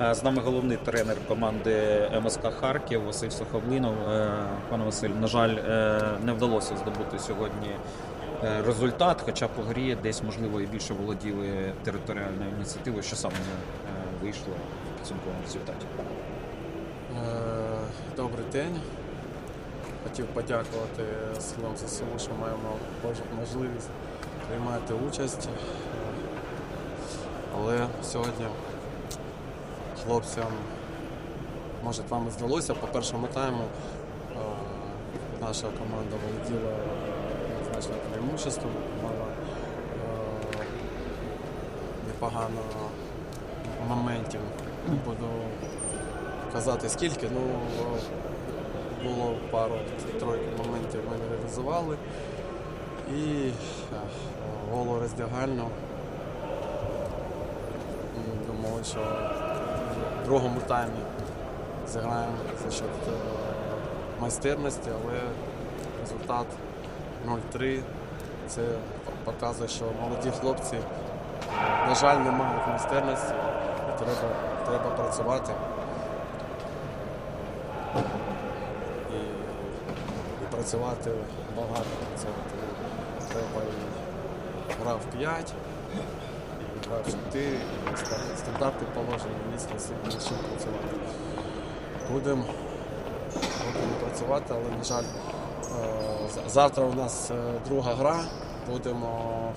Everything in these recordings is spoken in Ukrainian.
Е, З нами головний тренер команди МСК Харків Василь Суховлинов. Е, Пане Василь, на жаль, е, не вдалося здобути сьогодні результат, хоча по грі десь, можливо, і більше володіли територіальною ініціативою, що саме вийшло в підсумковому результаті. Добрий день. Хотів подякувати силам ЗСУ, що маємо можливість приймати участь. Але сьогодні хлопцям, може вам і здалося, по першому тайму е, наша команда володіла значним преимуществом, мала е, непогано моментів. Не Буду казати скільки, ну було пару тройку моментів ми не реалізували. І е, голо роздягально. Думали, що другому таймі зіграємо за счет е, майстерності, але результат 0-3. Це показує, що молоді хлопці, е, на жаль, не мають майстерності. Треба, треба працювати. і, і працювати багато працювати. Треба і грав 5, і грав 4, і ста- стандарти положені, місце над чим працювати. Будемо будемо працювати, але, на жаль, е, завтра у нас е, друга гра, будемо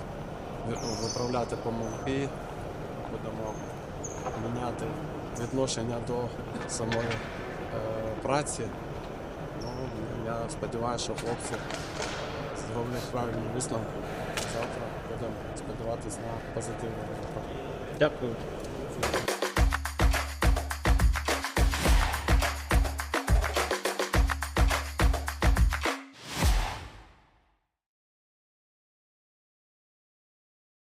виправляти помилки, будемо міняти відношення до самої е, праці. Ну, я сподіваюся, що хлопці зроблять правильні висновки. Завтра будемо сподіватися на позитивний результат. Дякую.